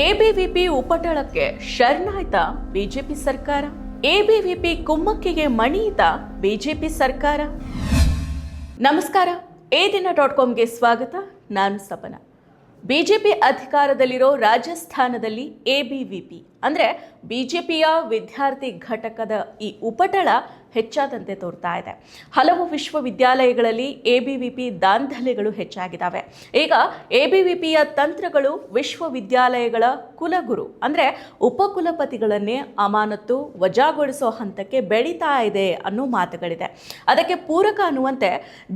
ABVP ಉಪಟಳಕ್ಕೆ ಶರಣಾಯ್ತ BJP ಸರ್ಕಾರ. ಎಬಿವಿಪಿ ಕುಮ್ಮಕ್ಕಿಗೆ ಮಣಿಯಿತ ಬಿಜೆಪಿ ಸರ್ಕಾರ. ನಮಸ್ಕಾರ ಎ ದಿನ ಡಾಟ್ ಕಾಮ್ಗೆ ಸ್ವಾಗತ. ನಾನು ಸಪನ. ಬಿಜೆಪಿ ಅಧಿಕಾರದಲ್ಲಿರೋ ರಾಜಸ್ಥಾನದಲ್ಲಿ ಎಬಿವಿಪಿ, ಅಂದರೆ ಬಿಜೆಪಿಯ ವಿದ್ಯಾರ್ಥಿ ಘಟಕದ ಈ ಉಪಟಳ ಹೆಚ್ಚಾದಂತೆ ತೋರ್ತಾ ಇದೆ. ಹಲವು ವಿಶ್ವವಿದ್ಯಾಲಯಗಳಲ್ಲಿ ಎ ಬಿ ವಿ ಪಿ ದಾಂಧಲೆಗಳು ಹೆಚ್ಚಾಗಿದ್ದಾವೆ. ಈಗ ಎ ಬಿ ವಿ ಪಿಯ ತಂತ್ರಗಳು ವಿಶ್ವವಿದ್ಯಾಲಯಗಳ ಕುಲಗುರು, ಅಂದರೆ ಉಪಕುಲಪತಿಗಳನ್ನೇ ಅಮಾನತ್ತು ವಜಾಗೊಳಿಸೋ ಹಂತಕ್ಕೆ ಬೆಳೀತಾ ಇದೆ ಅನ್ನೋ ಮಾತುಗಳಿದೆ. ಅದಕ್ಕೆ ಪೂರಕ ಅನ್ನುವಂತೆ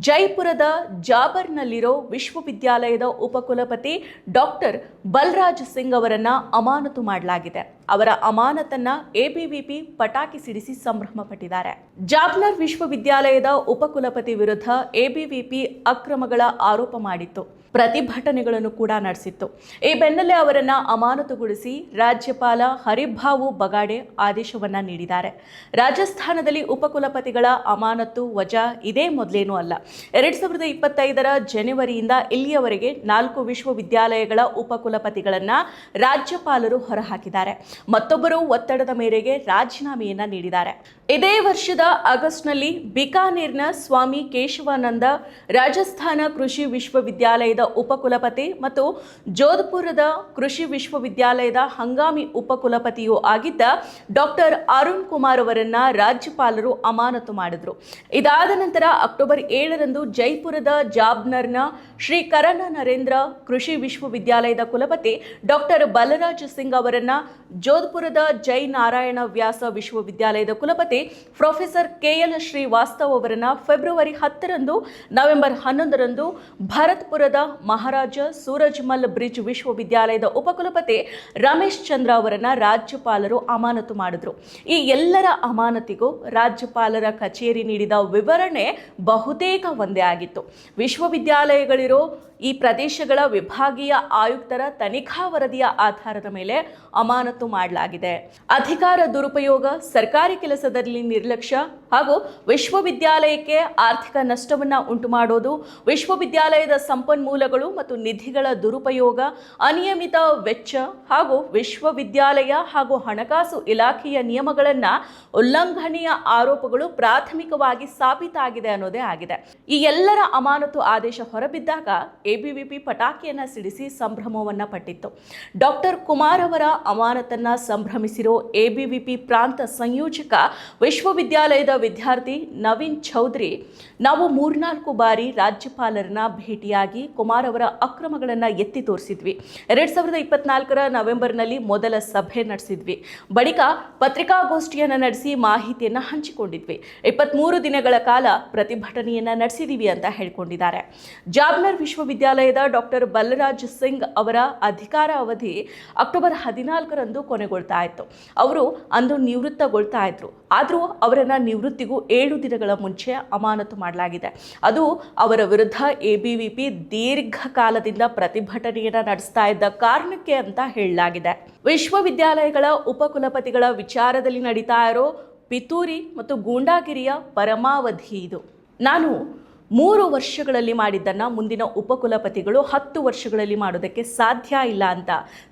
ಜೈಪುರದ ಜಾಬರ್ನಲ್ಲಿರೋ ವಿಶ್ವವಿದ್ಯಾಲಯದ ಉಪಕುಲಪತಿ ಡಾಕ್ಟರ್ ಬಲರಾಜ್ ಸಿಂಗ್ ಅವರನ್ನು ಅಮಾನತು ಮಾಡಲಾಗಿದೆ. ಅವರ ಅಮಾನತನ್ನು ಎ ಬಿ ವಿ ಪಿ ಪಟಾಕಿ ಸಿಡಿಸಿ ಸಂಭ್ರಮ ಪಟ್ಟಿದ್ದಾರೆ. ಜಾಬ್ನರ್ ವಿಶ್ವವಿದ್ಯಾಲಯದ ಉಪಕುಲಪತಿ ವಿರುದ್ಧ ಎಬಿವಿಪಿ ಅಕ್ರಮಗಳ ಆರೋಪ ಮಾಡಿತ್ತು. ಪ್ರತಿಭಟನೆಗಳನ್ನು ಕೂಡ ನಡೆಸಿತ್ತು. ಈ ಬೆನ್ನಲ್ಲೇ ಅವರನ್ನು ಅಮಾನತುಗೊಳಿಸಿ ರಾಜ್ಯಪಾಲ ಹರಿಭಾವು ಬಗಾಡೆ ಆದೇಶವನ್ನು ನೀಡಿದ್ದಾರೆ. ರಾಜಸ್ಥಾನದಲ್ಲಿ ಉಪಕುಲಪತಿಗಳ ಅಮಾನತು ವಜಾ ಇದೇ ಮೊದಲೇನೂ ಅಲ್ಲ. ಎರಡು ಸಾವಿರದ ಇಪ್ಪತ್ತೈದರ ಜನವರಿಯಿಂದ ಇಲ್ಲಿಯವರೆಗೆ ನಾಲ್ಕು ವಿಶ್ವವಿದ್ಯಾಲಯಗಳ ಉಪಕುಲಪತಿಗಳನ್ನು ರಾಜ್ಯಪಾಲರು ಹೊರಹಾಕಿದ್ದಾರೆ. ಮತ್ತೊಬ್ಬರು ಒತ್ತಡದ ಮೇರೆಗೆ ರಾಜೀನಾಮೆಯನ್ನು ನೀಡಿದ್ದಾರೆ. ಇದೇ ವರ್ಷದ ಆಗಸ್ಟ್ನಲ್ಲಿ ಬಿಕಾನೇರ್ನ ಸ್ವಾಮಿ ಕೇಶವಾನಂದ ರಾಜಸ್ಥಾನ ಕೃಷಿ ವಿಶ್ವವಿದ್ಯಾಲಯದ ಉಪಕುಲಪತಿ ಮತ್ತು ಜೋಧ್ಪುರದ ಕೃಷಿ ವಿಶ್ವವಿದ್ಯಾಲಯದ ಹಂಗಾಮಿ ಉಪಕುಲಪತಿಯೂ ಆಗಿದ್ದ ಡಾಕ್ಟರ್ ಅರುಣ್ ಕುಮಾರ್ ಅವರನ್ನ ರಾಜ್ಯಪಾಲರು ಅಮಾನತು ಮಾಡಿದ್ರು. ಇದಾದ ನಂತರ ಅಕ್ಟೋಬರ್ ಏಳರಂದು ಜೈಪುರದ ಜಾಬ್ನರ್ನ ಶ್ರೀ ಕರಣ ನರೇಂದ್ರ ಕೃಷಿ ವಿಶ್ವವಿದ್ಯಾಲಯದ ಕುಲಪತಿ ಡಾಕ್ಟರ್ ಬಲರಾಜ್ ಸಿಂಗ್ ಅವರನ್ನ ಜೋಧ್ಪುರದ ಜೈ ನಾರಾಯಣ ವ್ಯಾಸ ವಿಶ್ವವಿದ್ಯಾಲಯದ ಕುಲಪತಿ ಪ್ರೊಫೆಸರ್ ಕೆಎಲ್ ಶ್ರೀವಾಸ್ತವ್ ಅವರನ್ನ ಫೆಬ್ರವರಿ ಹತ್ತರಂದು ನವೆಂಬರ್ ಹನ್ನೊಂದರಂದು ಭರತ್ಪುರದ ಮಹಾರಾಜ ಸೂರಜ್ಮಲ್ ಬ್ರಿಡ್ಜ್ ವಿಶ್ವವಿದ್ಯಾಲಯದ ಉಪಕುಲಪತಿ ರಮೇಶ್ ಚಂದ್ರ ಅವರನ್ನ ರಾಜ್ಯಪಾಲರು ಅಮಾನತು ಮಾಡಿದ್ರು. ಈ ಎಲ್ಲರ ಅಮಾನತಿಗೂ ರಾಜ್ಯಪಾಲರ ಕಚೇರಿ ನೀಡಿದ ವಿವರಣೆ ಬಹುತೇಕ ಒಂದೇ ಆಗಿತ್ತು. ವಿಶ್ವವಿದ್ಯಾಲಯಗಳಿರೋ ಈ ಪ್ರದೇಶಗಳ ವಿಭಾಗೀಯ ಆಯುಕ್ತರ ತನಿಖಾ ವರದಿಯ ಆಧಾರದ ಮೇಲೆ ಅಮಾನತು ಮಾಡಲಾಗಿದೆ. ಅಧಿಕಾರ ದುರುಪಯೋಗ, ಸರ್ಕಾರಿ ಕೆಲಸದಲ್ಲಿ ನಿರ್ಲಕ್ಷ್ಯ ಹಾಗೂ ವಿಶ್ವವಿದ್ಯಾಲಯಕ್ಕೆ ಆರ್ಥಿಕ ನಷ್ಟವನ್ನು ಉಂಟು ಮಾಡೋದು ವಿಶ್ವವಿದ್ಯಾಲಯದ ಸಂಪನ್ಮೂಲಗಳು ಮತ್ತು ನಿಧಿಗಳ ದುರುಪಯೋಗ, ಅನಿಯಮಿತ ವೆಚ್ಚ ಹಾಗೂ ವಿಶ್ವವಿದ್ಯಾಲಯ ಹಾಗೂ ಹಣಕಾಸು ಇಲಾಖೆಯ ನಿಯಮಗಳನ್ನ ಉಲ್ಲಂಘನೆಯ ಆರೋಪಗಳು ಪ್ರಾಥಮಿಕವಾಗಿ ಸಾಬೀತಾಗಿದೆ ಅನ್ನೋದೇ ಆಗಿದೆ. ಈ ಎಲ್ಲರ ಅಮಾನತು ಆದೇಶ ಹೊರಬಿದ್ದಾಗ ಎಬಿವಿಪಿ ಪಟಾಕಿಯನ್ನ ಸಿಡಿಸಿ ಸಂಭ್ರಮವನ್ನ ಪಟ್ಟಿತ್ತು. ಡಾಕ್ಟರ್ ಕುಮಾರ್ ಅವರ ಅಮಾನತನ್ನ ಸಂಭ್ರಮಿಸಿರೋ ಎಬಿವಿಪಿ ಪ್ರಾಂತ ಸಂಯೋಜಕ ವಿಶ್ವವಿದ್ಯಾಲಯದ ವಿದ್ಯಾರ್ಥಿ ನವೀನ್ ಚೌಧರಿ ನಾವು ಮೂರ್ನಾಲ್ಕು ಬಾರಿ ರಾಜ್ಯಪಾಲರನ್ನ ಭೇಟಿಯಾಗಿ ಕುಮಾರ್ ಅವರ ಅಕ್ರಮಗಳನ್ನು ಎತ್ತಿ ತೋರಿಸಿದ್ವಿ. ಎರಡ್ ಸಾವಿರದ ಇಪ್ಪತ್ನಾಲ್ಕರ ನವೆಂಬರ್ನಲ್ಲಿ ಮೊದಲ ಸಭೆ ನಡೆಸಿದ್ವಿ. ಬಳಿಕ ಪತ್ರಿಕಾಗೋಷ್ಠಿಯನ್ನು ನಡೆಸಿ ಮಾಹಿತಿಯನ್ನು ಹಂಚಿಕೊಂಡಿದ್ವಿ. ಇಪ್ಪತ್ಮೂರು ದಿನಗಳ ಕಾಲ ಪ್ರತಿಭಟನೆಯನ್ನು ನಡೆಸಿದೀವಿ ಅಂತ ಹೇಳ್ಕೊಂಡಿದ್ದಾರೆ. ಜಾಬ್ನರ್ ವಿಶ್ವವಿದ್ಯಾಲಯದ ಡಾಕ್ಟರ್ ಬಲರಾಜ್ ಸಿಂಗ್ ಅವರ ಅಧಿಕಾರ ಅವಧಿ ಅಕ್ಟೋಬರ್ ಹದಿನಾಲ್ಕರಂದು ಕೊನೆಗೊಳ್ತಾ ಇತ್ತು. ಅವರು ಅಂದು ನಿವೃತ್ತಗೊಳ್ತಾ ಇದ್ರು. ಆದರೂ ಅವರನ್ನು ನಿವೃತ್ತಿಗೂ ಏಳು ದಿನಗಳ ಮುಂಚೆ ಅಮಾನತು ಮಾಡಲಾಗಿದೆ. ಅದು ಅವರ ವಿರುದ್ಧ ಎಬಿವಿಪಿ ದೀರ್ಘಕಾಲದಿಂದ ಪ್ರತಿಭಟನೆಯನ್ನು ನಡೆಸ್ತಾ ಇದ್ದ ಕಾರಣಕ್ಕೆ ಅಂತ ಹೇಳಲಾಗಿದೆ. ವಿಶ್ವವಿದ್ಯಾಲಯಗಳ ಉಪಕುಲಪತಿಗಳ ವಿಚಾರದಲ್ಲಿ ನಡೀತಾ ಇರೋ ಪಿತೂರಿ ಮತ್ತು ಗೂಂಡಾಗಿರಿಯ ಪರಮಾವಧಿ ಇದು. ನಾನು ಮೂರು ವರ್ಷಗಳಲ್ಲಿ ಮಾಡಿದ್ದನ್ನು ಮುಂದಿನ ಉಪಕುಲಪತಿಗಳು ಹತ್ತು ವರ್ಷಗಳಲ್ಲಿ ಮಾಡೋದಕ್ಕೆ ಸಾಧ್ಯ ಇಲ್ಲ ಅಂತ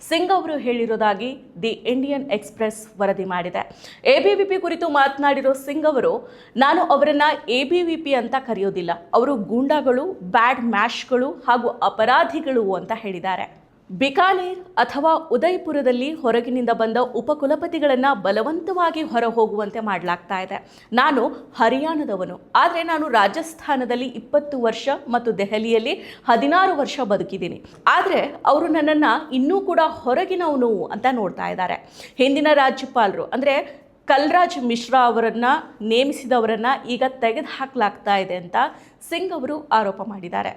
ಸಿಂಗ್ ಅವರು ಹೇಳಿರೋದಾಗಿ ದಿ ಇಂಡಿಯನ್ ಎಕ್ಸ್ಪ್ರೆಸ್ ವರದಿ ಮಾಡಿದೆ. ಎ ಬಿ ವಿ ಪಿ ಕುರಿತು ಮಾತನಾಡಿರೋ ಸಿಂಗ್ ಅವರು, ನಾನು ಅವರನ್ನು ಎ ಬಿ ವಿ ಪಿ ಅಂತ ಕರೆಯೋದಿಲ್ಲ. ಅವರು ಗೂಂಡಾಗಳು, ಬ್ಯಾಡ್ ಮ್ಯಾಶ್ಗಳು ಹಾಗೂ ಅಪರಾಧಿಗಳು ಅಂತ ಹೇಳಿದ್ದಾರೆ. ಬಿಕಾನೇರ್ ಅಥವಾ ಉದಯ್ಪುರದಲ್ಲಿ ಹೊರಗಿನಿಂದ ಬಂದ ಉಪಕುಲಪತಿಗಳನ್ನು ಬಲವಂತವಾಗಿ ಹೊರ ಹೋಗುವಂತೆ ಮಾಡಲಾಗ್ತಾ ಇದೆ. ನಾನು ಹರಿಯಾಣದವನು. ಆದರೆ ನಾನು ರಾಜಸ್ಥಾನದಲ್ಲಿ ಇಪ್ಪತ್ತು ವರ್ಷ ಮತ್ತು ದೆಹಲಿಯಲ್ಲಿ ಹದಿನಾರು ವರ್ಷ ಬದುಕಿದ್ದೀನಿ. ಆದರೆ ಅವರು ನನ್ನನ್ನು ಇನ್ನೂ ಕೂಡ ಹೊರಗಿನವನು ಅಂತ ನೋಡ್ತಾ ಇದ್ದಾರೆ. ಹಿಂದಿನ ರಾಜ್ಯಪಾಲರು, ಅಂದರೆ ಕಲ್ರಾಜ್ ಮಿಶ್ರಾ ಅವರನ್ನು ನೇಮಿಸಿದವರನ್ನು ಈಗ ತೆಗೆದು ಹಾಕಲಾಗ್ತಾ ಇದೆ ಅಂತ ಸಿಂಗ್ ಅವರು ಆರೋಪ ಮಾಡಿದ್ದಾರೆ.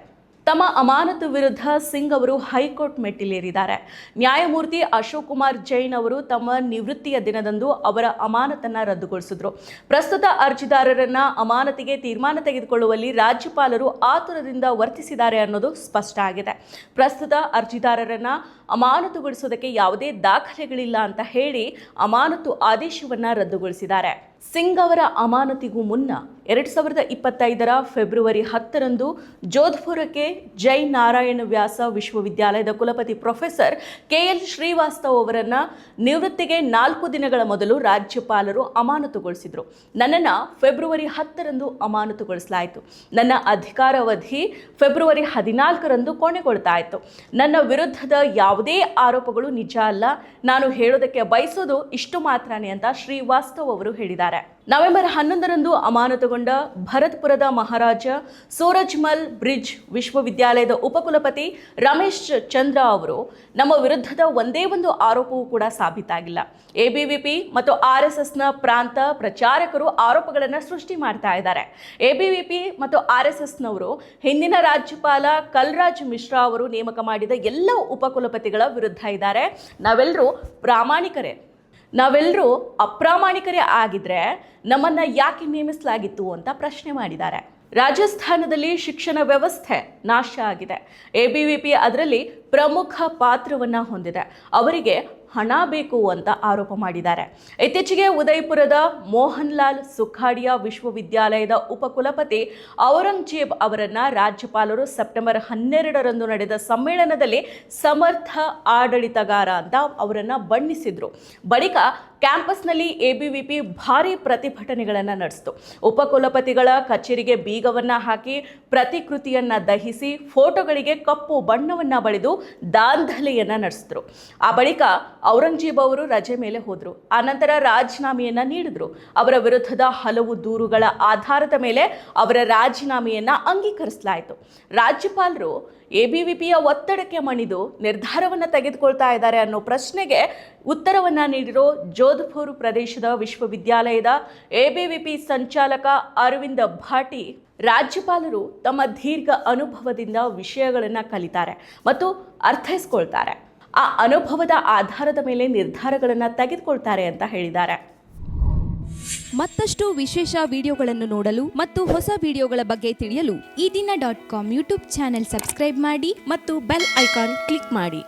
ತಮ್ಮ ಅಮಾನತು ವಿರುದ್ಧ ಸಿಂಗ್ ಅವರು ಹೈಕೋರ್ಟ್ ಮೆಟ್ಟಿಲೇರಿದ್ದಾರೆ. ನ್ಯಾಯಮೂರ್ತಿ ಅಶೋಕ್ ಕುಮಾರ್ ಜೈನ್ ಅವರು ತಮ್ಮ ನಿವೃತ್ತಿಯ ದಿನದಂದು ಅವರ ಅಮಾನತನ್ನ ರದ್ದುಗೊಳಿಸಿದ್ರು. ಪ್ರಸ್ತುತ ಅರ್ಜಿದಾರರನ್ನ ಅಮಾನತಿಗೆ ತೀರ್ಮಾನ ತೆಗೆದುಕೊಳ್ಳುವಲ್ಲಿ ರಾಜ್ಯಪಾಲರು ಆತುರದಿಂದ ವರ್ತಿಸಿದ್ದಾರೆ ಅನ್ನೋದು ಸ್ಪಷ್ಟ ಆಗಿದೆ. ಪ್ರಸ್ತುತ ಅರ್ಜಿದಾರರನ್ನ ಅಮಾನತುಗೊಳಿಸೋದಕ್ಕೆ ಯಾವುದೇ ದಾಖಲೆಗಳಿಲ್ಲ ಅಂತ ಹೇಳಿ ಅಮಾನತು ಆದೇಶವನ್ನ ರದ್ದುಗೊಳಿಸಿದ್ದಾರೆ. ಸಿಂಗ್ ಅವರ ಅಮಾನತಿಗೂ ಮುನ್ನ ಎರಡು ಸಾವಿರದ ಇಪ್ಪತ್ತೈದರ ಫೆಬ್ರವರಿ ಹತ್ತರಂದು ಜೋಧ್ಪುರಕ್ಕೆ ಜೈ ನಾರಾಯಣ ವ್ಯಾಸ ವಿಶ್ವವಿದ್ಯಾಲಯದ ಕುಲಪತಿ ಪ್ರೊಫೆಸರ್ ಕೆ ಎಲ್ ಶ್ರೀವಾಸ್ತವ್ ಅವರನ್ನು ನಿವೃತ್ತಿಗೆ ನಾಲ್ಕು ದಿನಗಳ ಮೊದಲು ರಾಜ್ಯಪಾಲರು ಅಮಾನತುಗೊಳಿಸಿದರು. ನನ್ನನ್ನು ಫೆಬ್ರವರಿ ಹತ್ತರಂದು ಅಮಾನತುಗೊಳಿಸಲಾಯಿತು. ನನ್ನ ಅಧಿಕಾರಾವಧಿ ಫೆಬ್ರವರಿ ಹದಿನಾಲ್ಕರಂದು ಕೊನೆಗೊಳ್ತಾ ಇತ್ತು. ನನ್ನ ವಿರುದ್ಧದ ಯಾವುದೇ ಆರೋಪಗಳು ನಿಜ ಅಲ್ಲ. ನಾನು ಹೇಳೋದಕ್ಕೆ ಬಯಸೋದು ಇಷ್ಟು ಮಾತ್ರನೇ ಅಂತ ಶ್ರೀವಾಸ್ತವ್ ಅವರು ಹೇಳಿದ್ದಾರೆ. ನವೆಂಬರ್ ಹನ್ನೊಂದರಂದು ಅಮಾನತುಗೊಂಡ ಭರತ್ಪುರದ ಮಹಾರಾಜ ಸೂರಜ್ಮಲ್ ಬ್ರಿಡ್ಜ್ ವಿಶ್ವವಿದ್ಯಾಲಯದ ಉಪಕುಲಪತಿ ರಮೇಶ್ ಚಂದ್ರ ಅವರು ನಮ್ಮ ವಿರುದ್ಧದ ಒಂದೇ ಒಂದು ಆರೋಪವೂ ಕೂಡ ಸಾಬೀತಾಗಿಲ್ಲ. ಎಬಿವಿಪಿ ಮತ್ತು ಆರ್ ಎಸ್ ಎಸ್ನ ಪ್ರಾಂತ ಪ್ರಚಾರಕರು ಆರೋಪಗಳನ್ನು ಸೃಷ್ಟಿ ಮಾಡ್ತಾ ಇದ್ದಾರೆ. ಎಬಿವಿಪಿ ಮತ್ತು ಆರ್ ಎಸ್ ಎಸ್ನವರು ಹಿಂದಿನ ರಾಜ್ಯಪಾಲ ಕಲ್ರಾಜ್ ಮಿಶ್ರಾ ಅವರು ನೇಮಕ ಮಾಡಿದ ಎಲ್ಲ ಉಪಕುಲಪತಿಗಳ ವಿರುದ್ಧ ಇದ್ದಾರೆ. ನಾವೆಲ್ಲರೂ ಪ್ರಾಮಾಣಿಕರೇ. ನಾವೆಲ್ಲರೂ ಅಪ್ರಾಮಾಣಿಕರೇ ಆಗಿದ್ರೆ ನಮ್ಮನ್ನ ಯಾಕೆ ನೇಮಿಸಲಾಗಿತ್ತು ಅಂತ ಪ್ರಶ್ನೆ ಮಾಡಿದ್ದಾರೆ. ರಾಜಸ್ಥಾನದಲ್ಲಿ ಶಿಕ್ಷಣ ವ್ಯವಸ್ಥೆ ನಾಶ ಆಗಿದೆ. ಎ ಬಿ ವಿ ಪಿ ಅದರಲ್ಲಿ ಪ್ರಮುಖ ಪಾತ್ರವನ್ನು ಹೊಂದಿದೆ. ಅವರಿಗೆ ಹಣ ಬೇಕು ಅಂತ ಆರೋಪ ಮಾಡಿದ್ದಾರೆ. ಇತ್ತೀಚೆಗೆ ಉದಯಪುರದ ಮೋಹನ್ಲಾಲ್ ಸುಖಾಡಿಯಾ ವಿಶ್ವವಿದ್ಯಾಲಯದ ಉಪಕುಲಪತಿ ಔರಂಗಜೇಬ್ ಅವರನ್ನು ರಾಜ್ಯಪಾಲರು ಸೆಪ್ಟೆಂಬರ್ ಹನ್ನೆರಡರಂದು ನಡೆದ ಸಮ್ಮೇಳನದಲ್ಲಿ ಸಮರ್ಥ ಆಡಳಿತಗಾರ ಅಂತ ಅವರನ್ನು ಬಣ್ಣಿಸಿದ್ರು. ಬಳಿಕ ಕ್ಯಾಂಪಸ್ನಲ್ಲಿ ಎಬಿವಿಪಿ ಭಾರಿ ಪ್ರತಿಭಟನೆಗಳನ್ನು ನಡೆಸಿತು. ಉಪಕುಲಪತಿಗಳ ಕಚೇರಿಗೆ ಬೀಗವನ್ನು ಹಾಕಿ ಪ್ರತಿಕೃತಿಯನ್ನು ದಹಿಸಿ, ಫೋಟೋಗಳಿಗೆ ಕಪ್ಪು ಬಣ್ಣವನ್ನು ಬಳಿದು ದಾಂಧಲೆಯನ್ನ ನಡೆಸಿದ್ರು. ಆ ಬಳಿಕ ಔರಂಗಜೇಬ್ ಅವರು ರಜೆ ಮೇಲೆ ಹೋದ್ರು. ಆನಂತರ ರಾಜೀನಾಮೆಯನ್ನು ನೀಡಿದ್ರು. ಅವರ ವಿರುದ್ಧದ ಹಲವು ದೂರುಗಳ ಆಧಾರದ ಮೇಲೆ ಅವರ ರಾಜೀನಾಮೆಯನ್ನು ಅಂಗೀಕರಿಸಲಾಯಿತು. ರಾಜ್ಯಪಾಲರು ಎಬಿವಿಪಿಯ ಒತ್ತಡಕ್ಕೆ ಮಣಿದು ನಿರ್ಧಾರವನ್ನು ತೆಗೆದುಕೊಳ್ತಾ ಇದ್ದಾರೆ ಅನ್ನೋ ಪ್ರಶ್ನೆಗೆ ಉತ್ತರವನ್ನು ನೀಡಿರೋ ಜೋಧ್ಪುರ್ ಪ್ರದೇಶದ ವಿಶ್ವವಿದ್ಯಾಲಯದ ಎಬಿವಿಪಿ ಸಂಚಾಲಕ ಅರವಿಂದ ಭಾಟಿ ರಾಜ್ಯಪಾಲರು ತಮ್ಮ ದೀರ್ಘ ಅನುಭವದಿಂದ ವಿಷಯಗಳನ್ನು ಕಲಿತಾರೆ ಮತ್ತು ಅರ್ಥೈಸ್ಕೊಳ್ತಾರೆ. ಆ ಅನುಭವದ ಆಧಾರದ ಮೇಲೆ ನಿರ್ಧಾರಗಳನ್ನು ತೆಗೆದುಕೊಳ್ತಾರೆ ಅಂತ ಹೇಳಿದ್ದಾರೆ. ಮತ್ತಷ್ಟು ವಿಶೇಷ ವಿಡಿಯೋಗಳನ್ನು ನೋಡಲು ಮತ್ತು ಹೊಸ ವಿಡಿಯೋಗಳ ಬಗ್ಗೆ ತಿಳಿಯಲು Ee Dina dot com YouTube channel subscribe ಮಾಡಿ ಮತ್ತು ಬೆಲ್ ಐಕಾನ್ ಕ್ಲಿಕ್ ಮಾಡಿ.